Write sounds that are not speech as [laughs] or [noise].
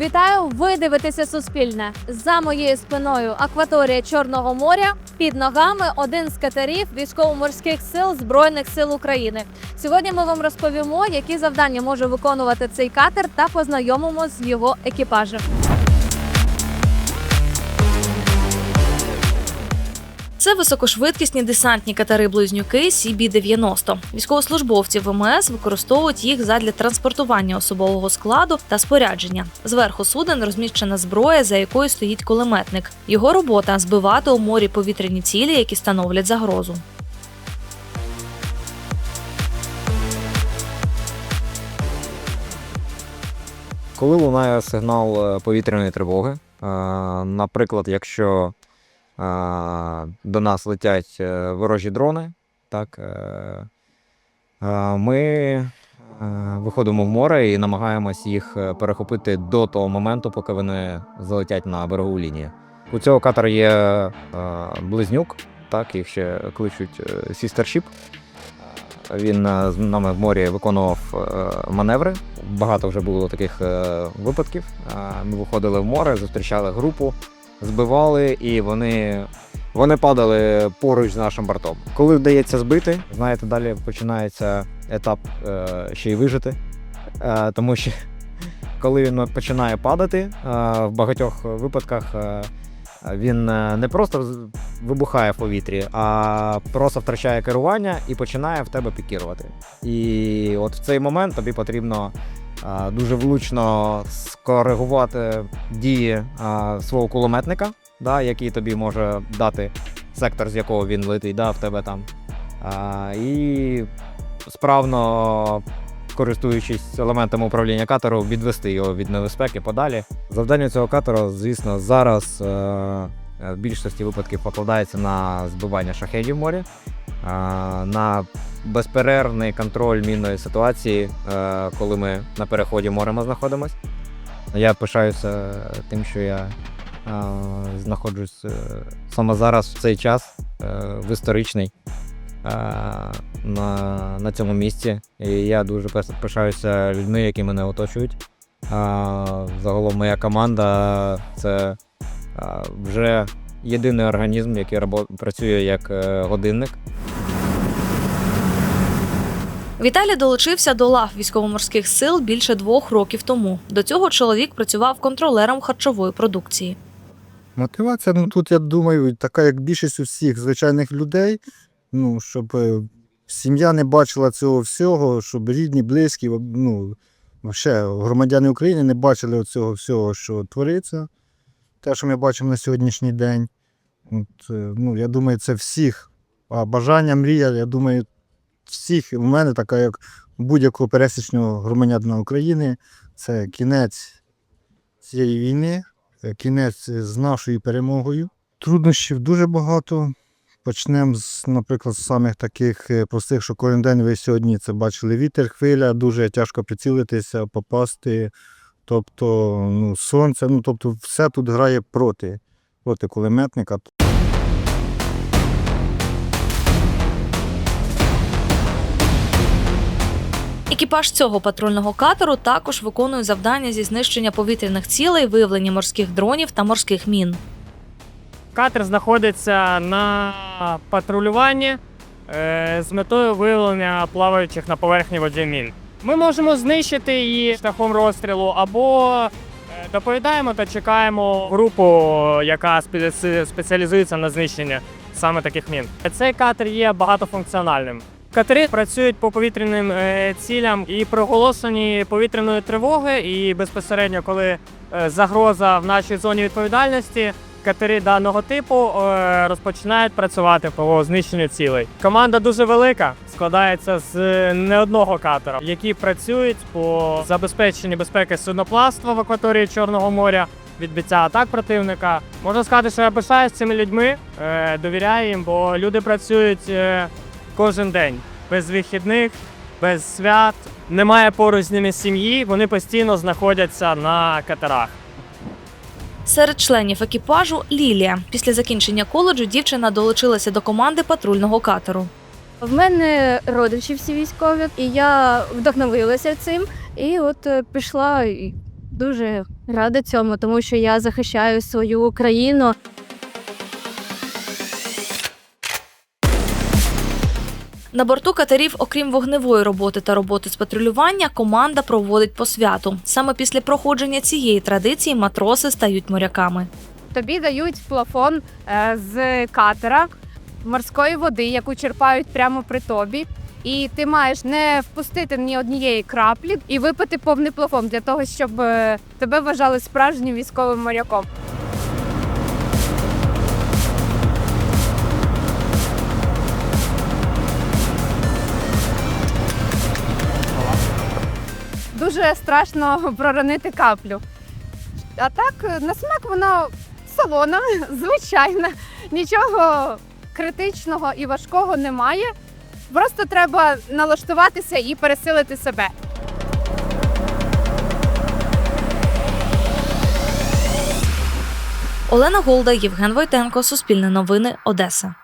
Вітаю! Ви дивитеся Суспільне. За моєю спиною акваторія Чорного моря. Під ногами один з катерів військово-морських сил Збройних сил України. Сьогодні ми вам розповімо, які завдання може виконувати цей катер, та познайомимо з його екіпажем. Це високошвидкісні десантні катери-близнюки CB-90. Військовослужбовці ВМС використовують їх задля транспортування особового складу та спорядження. Зверху суден розміщена зброя, за якою стоїть кулеметник. Його робота збивати у морі повітряні цілі, які становлять загрозу. Коли лунає сигнал е, повітряної тривоги, е, наприклад, якщо до нас летять е, ворожі дрони, так, е, ми е, виходимо в море і намагаємось їх перехопити до того моменту, поки вони залетять на берегову лінію. У цього катера є близнюк, так, їх ще кличуть Ship. Він з нами в морі виконував маневри. Багато вже було таких випадків. Ми виходили в море, зустрічали групу, збивали, і вони, вони падали поруч з нашим бортом. Коли вдається збити, знаєте, далі починається етап е, ще й вижити. Е, Тому що [laughs] коли він починає падати, е, в багатьох випадках е, він е, не просто вибухає в повітрі, а просто втрачає керування і починає в тебе пікірувати. І от в цей момент тобі потрібно дуже влучно скоригувати дії свого кулеметника, да, який тобі може дати сектор, з якого він летить, да, в тебе там. І справно. Користуючись елементами управління катеру, відвести його від небезпеки подалі. Завдання цього катера, звісно, зараз е, в більшості випадків покладається на збивання шахедів в морі, на безперервний контроль мінної ситуації, е, коли ми на переході морем знаходимось. Я пишаюся тим, що я е, знаходжусь е, саме зараз в цей час е, в історичний е, на, на цьому місці. І я дуже пишаюся людьми, які мене оточують. Загалом моя команда це вже єдиний організм, який працює як е, годинник. Віталій долучився до лав військово-морських сил більше двох років тому. До цього чоловік працював контролером харчової продукції. Мотивація, ну тут, я думаю, така, як більшість усіх звичайних людей, ну, щоб е, сім'я не бачила цього всього, щоб рідні, близькі, ну, взагалі, громадяни України не бачили цього всього, що твориться. Те, що ми бачимо на сьогоднішній день. От, е, ну, я думаю, це всіх. А бажання, мрія, я думаю, всіх. У мене така, як будь-якого пересічного громадянина України, це кінець цієї війни е, кінець з нашою перемогою. Труднощів дуже багато. Почнемо з, наприклад, з самих таких е, простих, що кожен день ви сьогодні це бачили вітер, хвиля, дуже тяжко прицілитися, попасти. Тобто, ну, сонце, ну тобто, все тут грає проти, проти кулеметника. Екіпаж цього патрульного катеру також виконує завдання зі знищення повітряних цілей, виявлення морських дронів та морських мін. Катер знаходиться на патрулюванні е, з метою виявлення плаваючих на поверхні воді мін. Ми можемо знищити її шляхом розстрілу або е, доповідаємо та чекаємо групу, яка спе- спеціалізується на знищенні саме таких мін. Цей катер є багатофункціональним. Катери працюють по повітряним е, цілям і при оголошенні повітряної тривоги, і безпосередньо, коли е, загроза в нашій зоні відповідальності, катери даного типу е, розпочинають працювати по знищенню цілей. Команда дуже велика, складається з не одного катера, які працюють по забезпеченні безпеки судноплавства в акваторії Чорного моря. Відбиття атак противника. Можна сказати, що я пишаюсь цими людьми, довіряю їм, бо люди працюють кожен день без вихідних, без свят. Немає поруч з ними сім'ї, вони постійно знаходяться на катерах. Серед членів екіпажу Лілія. Після закінчення коледжу дівчина долучилася до команди патрульного катеру. В мене родичі всі військові, і я вдохновилася цим. І от е, пішла і дуже рада цьому, тому що я захищаю свою Україну. На борту катерів, окрім вогневої роботи та роботи з патрулювання, команда проводить посвяту. Саме після проходження цієї традиції матроси стають моряками. Тобі дають плафон е, з катера морської води, яку черпають прямо при тобі. І ти маєш не впустити ні однієї краплі і випити повний плафон для того, щоб е, тебе вважали справжнім військовим моряком. Дуже страшно [laughs] проронити каплю. А так, на смак вона солона, [laughs] звичайна, нічого критичного і важкого немає. Просто треба налаштуватися і пересилити себе. Олена Голда, Євген Войтенко, Суспільне новини, Одеса.